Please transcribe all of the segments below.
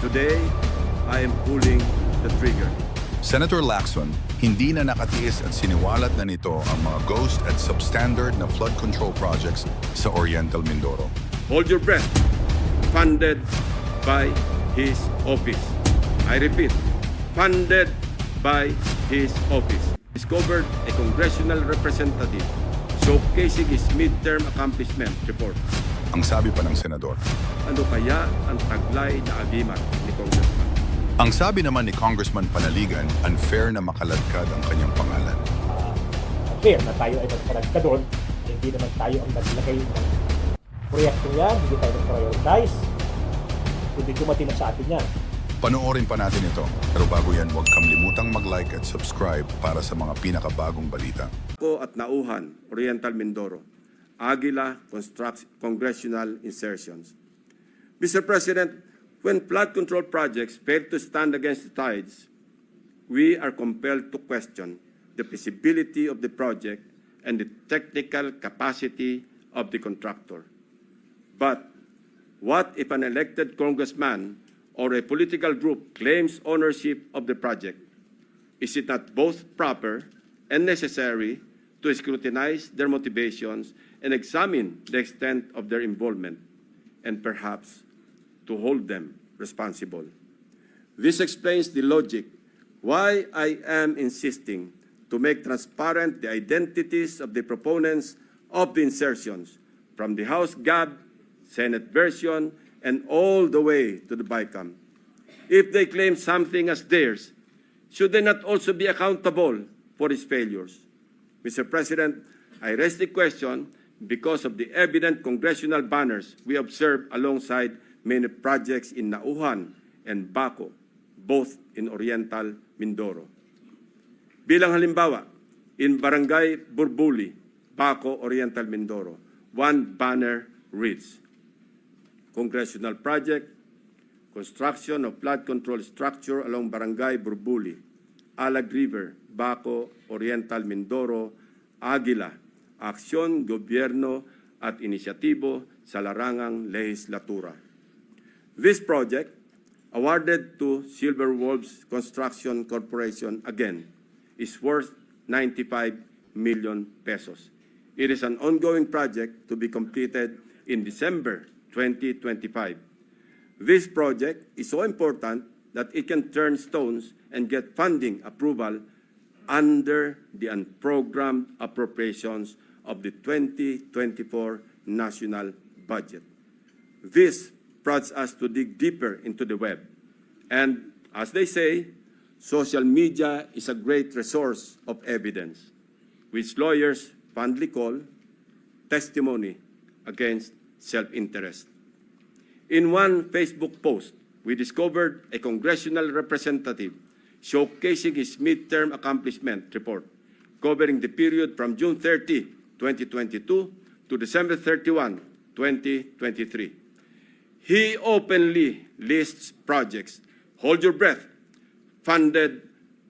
Today, I am pulling the trigger. Senator Lacson, hindi na nakatiis at siniwalat na nito ang mga ghost at substandard na flood control projects sa Oriental Mindoro. Hold your breath. Funded by his office. I repeat, funded by his office. Discovered a congressional representative showcasing his midterm accomplishment report. Ang sabi pa ng senador. Ano kaya ang taglay na agimat ni Congressman? Ang sabi naman ni Congressman Panaligan, unfair na makaladkad ang kanyang pangalan. fair na tayo ay magparagka doon, hindi naman tayo ang naglagay ng proyekto yan, hindi tayo nag-prioritize, kundi dumating na sa atin yan. Panoorin pa natin ito. Pero bago yan, huwag kamlimutang mag-like at subscribe para sa mga pinakabagong balita. Ako at Nauhan, Oriental Mindoro, Aguila Congressional Insertions. Mr. President, when flood control projects fail to stand against the tides, we are compelled to question the feasibility of the project and the technical capacity of the contractor. But what if an elected congressman or a political group claims ownership of the project? Is it not both proper and necessary to scrutinize their motivations and examine the extent of their involvement and perhaps to hold them responsible? This explains the logic why I am insisting to make transparent the identities of the proponents of the insertions from the House GAB, Senate version, and all the way to the BICAM. If they claim something as theirs, should they not also be accountable for its failures? Mr. President, I raise the question because of the evident congressional banners we observe alongside many projects in Nauhan and Baco, both in Oriental Mindoro. Bilang halimbawa, in Barangay Burbuli, Baco, Oriental Mindoro, one banner reads, Congressional Project, Construction of Flood Control Structure along Barangay Burbuli, Alag River, Baco, Oriental Mindoro, Aguila, Aksyon, Gobyerno at Inisyatibo sa Larangang Legislatura. This project, awarded to Silver Wolves Construction Corporation again, is worth 95 million pesos. It is an ongoing project to be completed in December 2025. This project is so important that it can turn stones and get funding approval under the unprogrammed appropriations of the 2024 national budget. This prods us to dig deeper into the web. And as they say, social media is a great resource of evidence, which lawyers fondly call testimony against self-interest. In one Facebook post, we discovered a congressional representative showcasing his midterm accomplishment report covering the period from June 30, 2022 to December 31, 2023. He openly lists projects, hold your breath, funded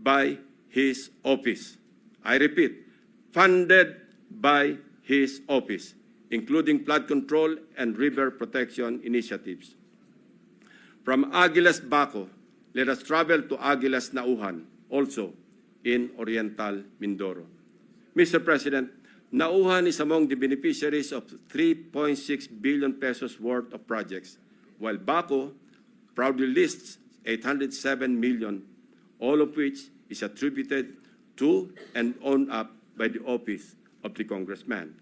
by his office. I repeat, funded by his office, including flood control and river protection initiatives. From Agilas Baco, let us travel to Agilas Nauhan, also in Oriental Mindoro. Mr. President, Nauhan is among the beneficiaries of 3.6 billion pesos worth of projects, while Baco proudly lists 807 million, all of which is attributed to and owned up by the office of the congressman.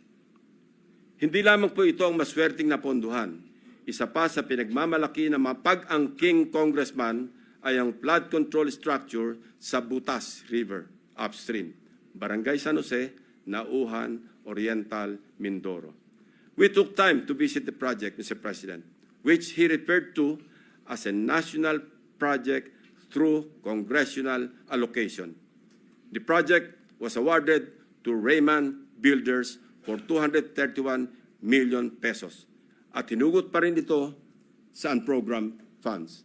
Hindi lamang po ito ang maswerteng naponduhan. Isa pa sa pinagmamalaki ng mga pag-angking congressman ay ang flood control structure sa Butas River upstream, Barangay San Jose, Nauhan, Oriental, Mindoro. We took time to visit the project, Mr. President, which he referred to as a national project through congressional allocation. The project was awarded to Raymond Builders for 231 million pesos at hinugot pa rin ito sa unprogrammed funds.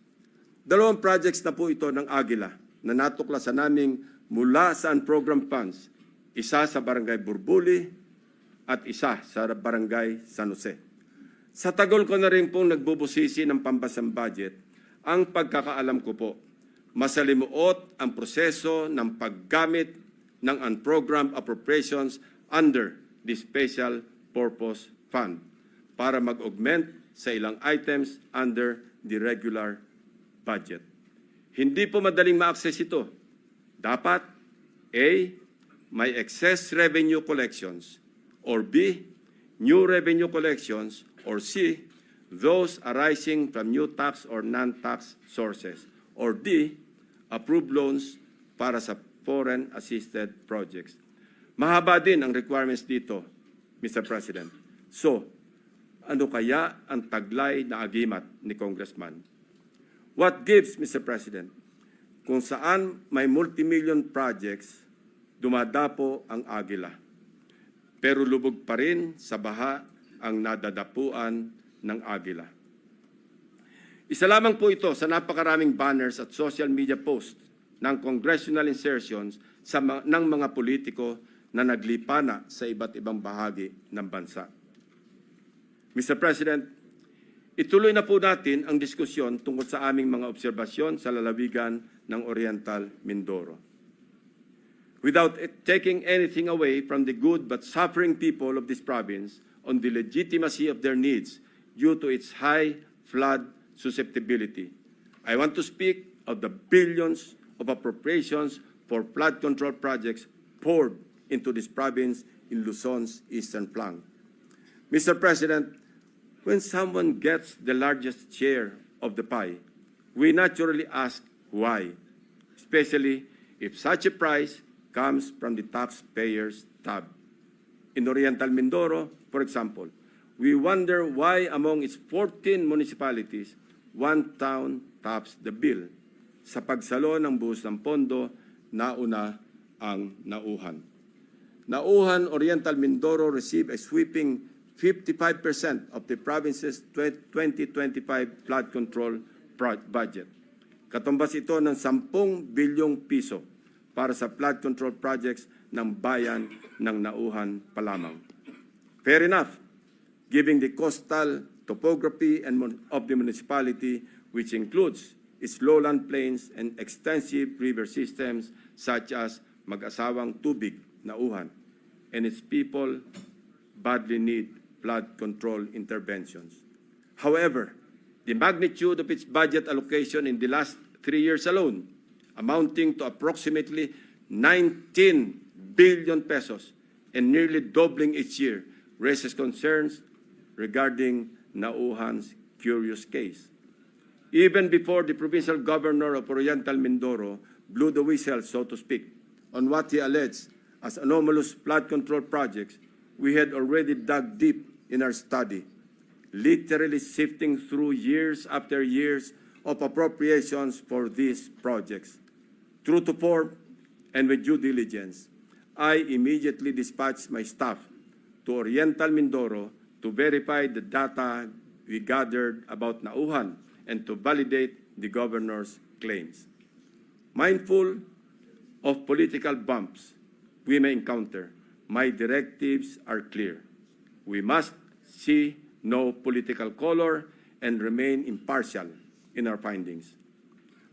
Dalawang projects na po ito ng Agila na natuklasan naming mula sa unprogrammed funds, isa sa Barangay Burbuli at isa sa Barangay San Jose. Sa tagol ko na rin pong nagbubusisi ng pambasang budget, Ang pagkakaalam ko po, masalimuot ang proseso ng paggamit ng unprogrammed appropriations under the Special Purpose Fund para mag-augment sa ilang items under the regular budget. Hindi po madaling ma-access ito. Dapat A. May excess revenue collections or B. New revenue collections or C. Those arising from new tax or non-tax sources or D. Approved loans para sa foreign assisted projects. Mahaba din ang requirements dito, Mr. President. So, ano kaya ang taglay na agimat ni Congressman? What gives, Mr. President? Kung saan may multimillion projects, dumadapo ang agila. Pero lubog pa rin sa baha ang nadadapuan ng agila. Isa lamang po ito sa napakaraming banners at social media posts ng congressional insertions sa ng mga politiko na naglipana sa iba't ibang bahagi ng bansa. Mr. President, ituloy na po natin ang diskusyon tungkol sa aming mga obserbasyon sa lalawigan ng Oriental Mindoro. Without eh, taking anything away from the good but suffering people of this province on the legitimacy of their needs due to its high flood susceptibility, I want to speak of the billions of appropriations for flood control projects poured into this province in Luzon's eastern flank. Mr. President, when someone gets the largest share of the pie, we naturally ask why, especially if such a price comes from the taxpayer's tab. In Oriental Mindoro, for example, we wonder why among its 14 municipalities, one town tops the bill. Sa pagsalo ng buhos ng pondo, nauna ang nauhan. Nauhan Oriental Mindoro received a sweeping 55% of the province's 2025 flood control budget. Katumbas ito ng 10 bilyong piso para sa flood control projects ng bayan ng Nauhan pa lamang. Fair enough, given the coastal topography and of the municipality, which includes its lowland plains and extensive river systems such as mag-asawang tubig, Nauhan, and its people badly need flood control interventions. However, the magnitude of its budget allocation in the last three years alone, amounting to approximately 19 billion pesos and nearly doubling each year, raises concerns regarding Nauhan's curious case. Even before the provincial governor of Oriental Mindoro blew the whistle, so to speak, on what he alleged as anomalous flood control projects, we had already dug deep in our study, literally sifting through years after years of appropriations for these projects. True to form and with due diligence, I immediately dispatched my staff to Oriental Mindoro to verify the data we gathered about Nauhan and to validate the governor's claims. Mindful of political bumps we may encounter, my directives are clear. We must see no political color and remain impartial in our findings.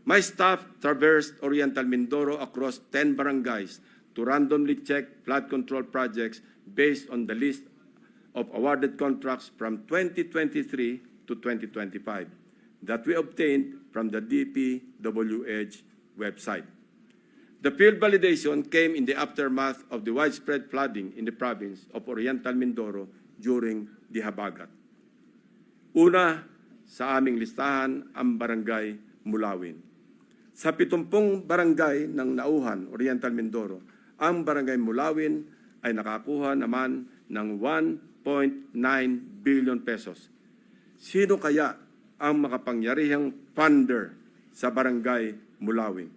My staff traversed Oriental Mindoro across 10 barangays to randomly check flood control projects based on the list of awarded contracts from 2023 to 2025 that we obtained from the DPWH website. The field validation came in the aftermath of the widespread flooding in the province of Oriental Mindoro during the Habagat. Una sa aming listahan ang barangay Mulawin. Sa 70 barangay ng Nauhan, Oriental Mindoro, ang barangay Mulawin ay nakakuha naman ng 1.9 billion pesos. Sino kaya ang makapangyarihang funder sa barangay Mulawin?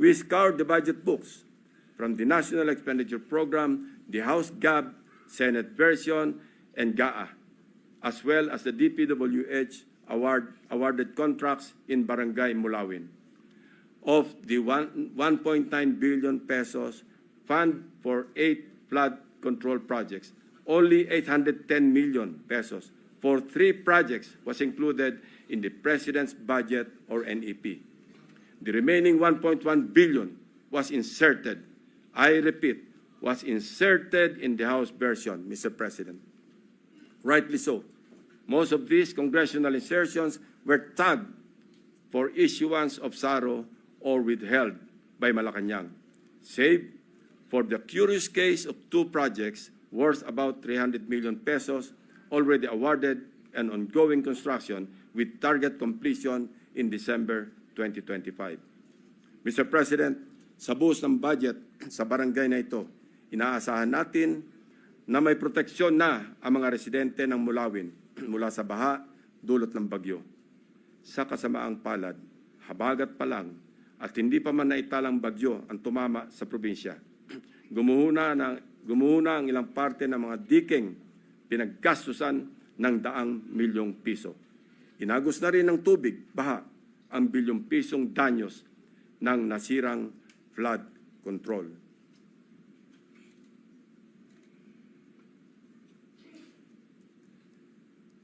We scoured the budget books from the National Expenditure Program, the House GAB, Senate version, and GAA, as well as the DPWH award, awarded contracts in Barangay Mulawin. Of the 1.9 billion pesos fund for eight flood control projects, only 810 million pesos for three projects was included in the President's budget or NEP. The remaining 1.1 billion was inserted, I repeat, was inserted in the House version, Mr. President. Rightly so. Most of these congressional insertions were tagged for issuance of SARO or withheld by Malacanang, save for the curious case of two projects worth about 300 million pesos already awarded and ongoing construction with target completion in December 2025. Mr. President, sa buhos ng budget sa barangay na ito, inaasahan natin na may proteksyon na ang mga residente ng Mulawin mula sa baha dulot ng bagyo. Sa kasamaang palad, habagat pa lang at hindi pa man naitalang bagyo ang tumama sa probinsya. Gumuhuna, na, gumuhuna ang ilang parte ng mga diking pinaggastusan ng daang milyong piso. Inagos na rin ng tubig, baha, ang bilyong pisong danyos ng nasirang flood control.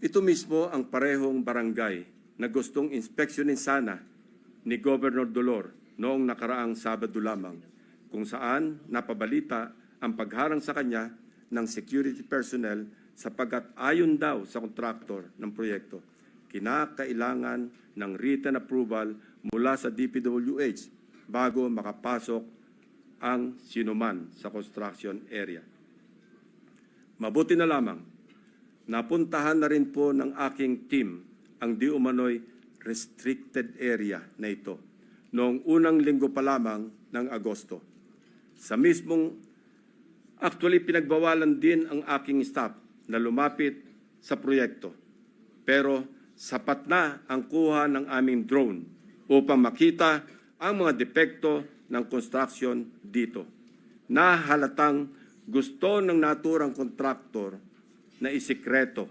Ito mismo ang parehong barangay na gustong inspeksyonin sana ni Governor Dolor noong nakaraang Sabado lamang, kung saan napabalita ang pagharang sa kanya ng security personnel sapagkat ayon daw sa kontraktor ng proyekto, kinakailangan ng written approval mula sa DPWH bago makapasok ang sinuman sa construction area. Mabuti na lamang Napuntahan na rin po ng aking team ang di umano'y restricted area na ito noong unang linggo pa lamang ng Agosto. Sa mismong, actually pinagbawalan din ang aking staff na lumapit sa proyekto. Pero sapat na ang kuha ng aming drone upang makita ang mga depekto ng construction dito. Na halatang gusto ng naturang kontraktor na isikreto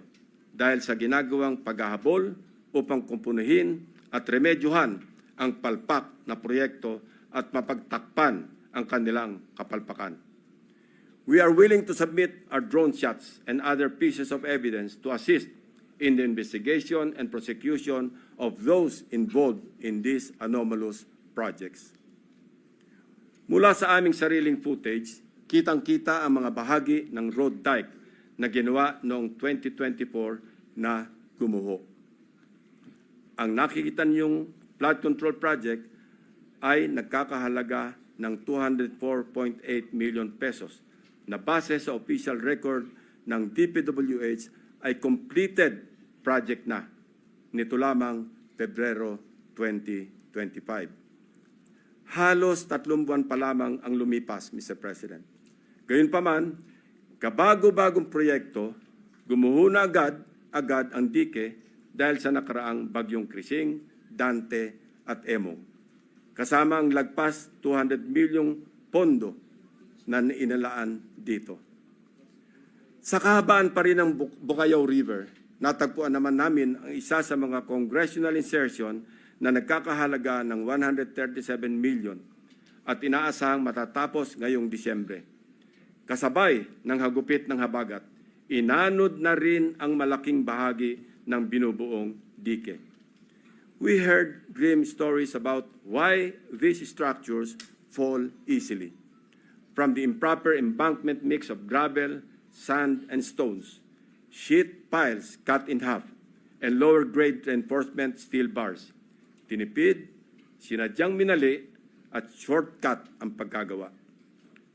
dahil sa ginagawang paghahabol upang kumpunuhin at remedyohan ang palpak na proyekto at mapagtakpan ang kanilang kapalpakan. We are willing to submit our drone shots and other pieces of evidence to assist in the investigation and prosecution of those involved in these anomalous projects. Mula sa aming sariling footage, kitang-kita ang mga bahagi ng road dike na ginawa noong 2024 na gumuho. Ang nakikita niyong flood control project ay nagkakahalaga ng 204.8 million pesos na base sa official record ng DPWH ay completed project na nito lamang Pebrero 2025. Halos tatlong buwan pa lamang ang lumipas, Mr. President. Gayunpaman, kabago-bagong proyekto, gumuhuna agad, agad ang dike dahil sa nakaraang bagyong Krising, Dante at Emong. Kasama ang lagpas 200 milyong pondo na inalaan dito. Sa kahabaan pa rin ng Buk- Bukayaw River, natagpuan naman namin ang isa sa mga congressional insertion na nagkakahalaga ng 137 million at inaasahang matatapos ngayong Disyembre. Kasabay ng hagupit ng habagat, inanod na rin ang malaking bahagi ng binubuong dike. We heard grim stories about why these structures fall easily. From the improper embankment mix of gravel, sand, and stones, sheet piles cut in half, and lower grade reinforcement steel bars. Tinipid, sinadyang minali, at shortcut ang pagkagawa.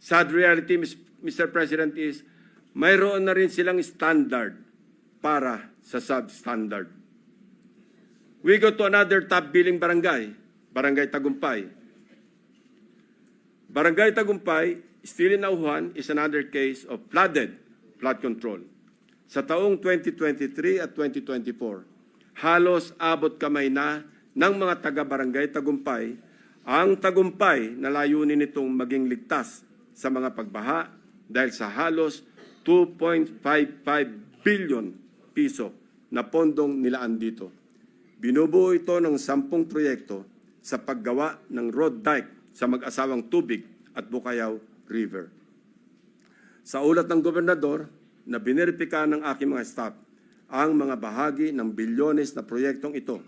Sad reality, Mr. President, is mayroon na rin silang standard para sa substandard. We go to another top billing barangay, Barangay Tagumpay. Barangay Tagumpay, still in Auhan, is another case of flooded flood control. Sa taong 2023 at 2024, halos abot kamay na ng mga taga-barangay Tagumpay ang tagumpay na layunin nitong maging ligtas sa mga pagbaha dahil sa halos 2.55 billion piso na pondong nilaan dito. Binubuo ito ng sampung proyekto sa paggawa ng road dike sa mag-asawang tubig at Bukayaw River. Sa ulat ng gobernador na bineripika ng aking mga staff, ang mga bahagi ng bilyones na proyektong ito.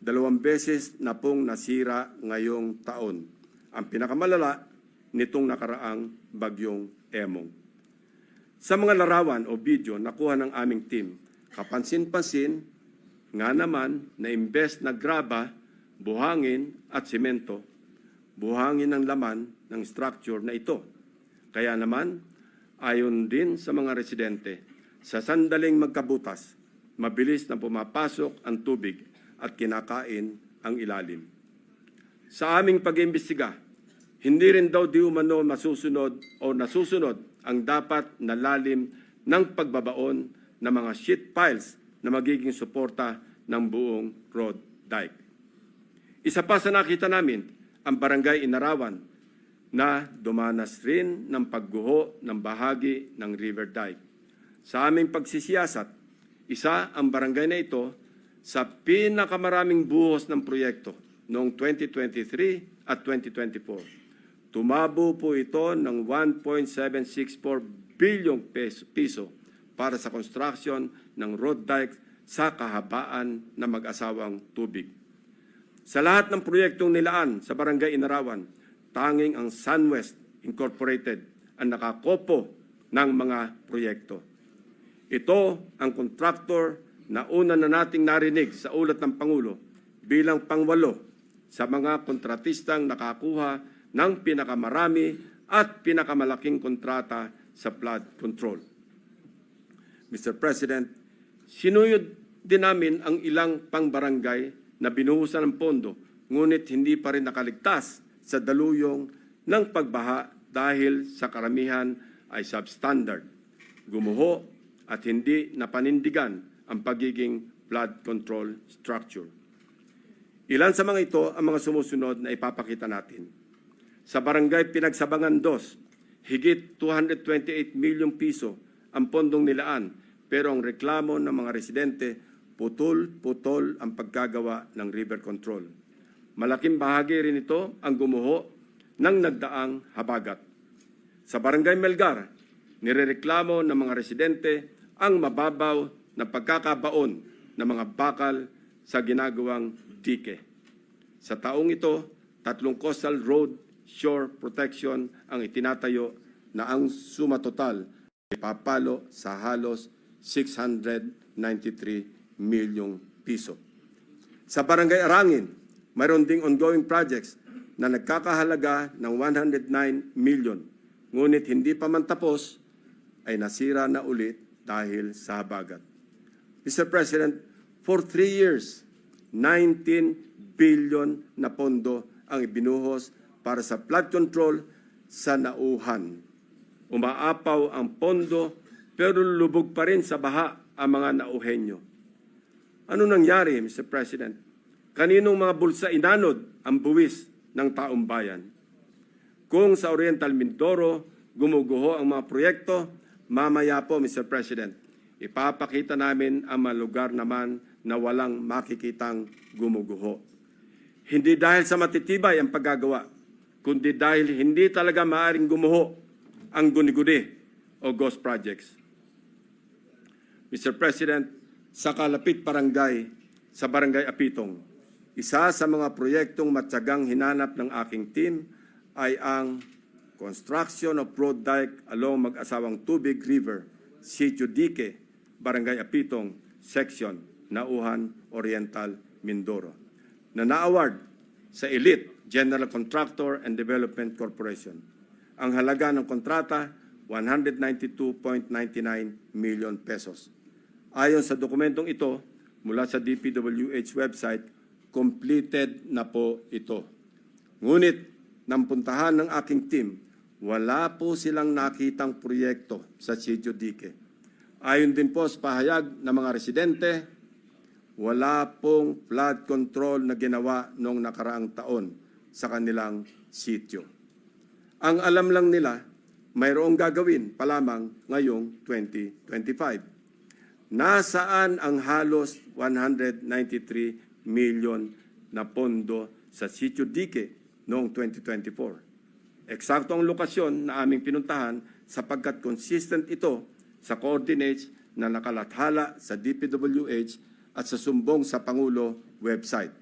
Dalawang beses na pong nasira ngayong taon. Ang pinakamalala nitong nakaraang bagyong Emong. Sa mga larawan o video nakuha ng aming team, kapansin-pansin nga naman na imbes na graba, buhangin at simento, buhangin ang laman ng structure na ito. Kaya naman, ayon din sa mga residente, sa sandaling magkabutas, mabilis na pumapasok ang tubig at kinakain ang ilalim. Sa aming pag-iimbestiga, hindi rin daw di umano masusunod o nasusunod ang dapat na lalim ng pagbabaon ng mga sheet piles na magiging suporta ng buong road dike. Isa pa sa nakita namin, ang barangay Inarawan na dumanas rin ng pagguho ng bahagi ng river dike. Sa aming pagsisiyasat, isa ang barangay na ito sa pinakamaraming buhos ng proyekto noong 2023 at 2024. Tumabo po ito ng 1.764 bilyong piso para sa construction ng road dike sa kahabaan ng mag-asawang tubig. Sa lahat ng proyektong nilaan sa Barangay Inarawan, tanging ang SunWest Incorporated ang nakakopo ng mga proyekto. Ito ang kontraktor na una na nating narinig sa ulat ng Pangulo bilang pangwalo sa mga kontratistang nakakuha ng pinakamarami at pinakamalaking kontrata sa flood control. Mr. President, sinuyod din namin ang ilang pangbarangay na binuhusan ng pondo, ngunit hindi pa rin nakaligtas sa daluyong ng pagbaha dahil sa karamihan ay substandard, gumuho at hindi napanindigan ang pagiging flood control structure. Ilan sa mga ito ang mga sumusunod na ipapakita natin. Sa barangay Pinagsabangan 2, higit 228 milyong piso ang pondong nilaan pero ang reklamo ng mga residente putol-putol ang pagkagawa ng river control. Malaking bahagi rin ito ang gumuho ng nagdaang habagat. Sa barangay Melgar, nirereklamo ng mga residente ang mababaw na pagkakabaon ng mga bakal sa ginagawang dike. Sa taong ito, tatlong coastal road shore protection ang itinatayo na ang suma total ay papalo sa halos 693 milyong piso. Sa Barangay Arangin, mayroon ding ongoing projects na nagkakahalaga ng 109 million. Ngunit hindi pa man tapos, ay nasira na ulit dahil sa habagat. Mr. President, for three years, 19 billion na pondo ang ibinuhos para sa flood control sa nauhan. Umaapaw ang pondo pero lubog pa rin sa baha ang mga nauhenyo. Ano nangyari, Mr. President? Kaninong mga bulsa inanod ang buwis ng taong bayan? Kung sa Oriental Mindoro gumuguho ang mga proyekto, mamaya po, Mr. President, ipapakita namin ang mga lugar naman na walang makikitang gumuguho. Hindi dahil sa matitibay ang paggagawa, kundi dahil hindi talaga maaring gumuho ang guni-guni o ghost projects. Mr. President, sa Kalapit Barangay, sa Barangay Apitong, isa sa mga proyektong matyagang hinanap ng aking team ay ang construction of road dike along mag-asawang Tubig River, Sitio Dique, Barangay Apitong, Section, Nauhan, Oriental, Mindoro, na na-award sa Elite General Contractor and Development Corporation. Ang halaga ng kontrata, 192.99 million pesos. Ayon sa dokumentong ito, mula sa DPWH website, completed na po ito. Ngunit, nang puntahan ng aking team, wala po silang nakitang proyekto sa Sitio Dique. Ayon din po sa pahayag ng mga residente, wala pong flood control na ginawa noong nakaraang taon sa kanilang sitio. Ang alam lang nila, mayroong gagawin pa lamang ngayong 2025. Nasaan ang halos 193 million na pondo sa Sitio Dique noong 2024? Eksakto ang lokasyon na aming pinuntahan sapagkat consistent ito sa coordinates na nakalathala sa DPWH at sa sumbong sa Pangulo website.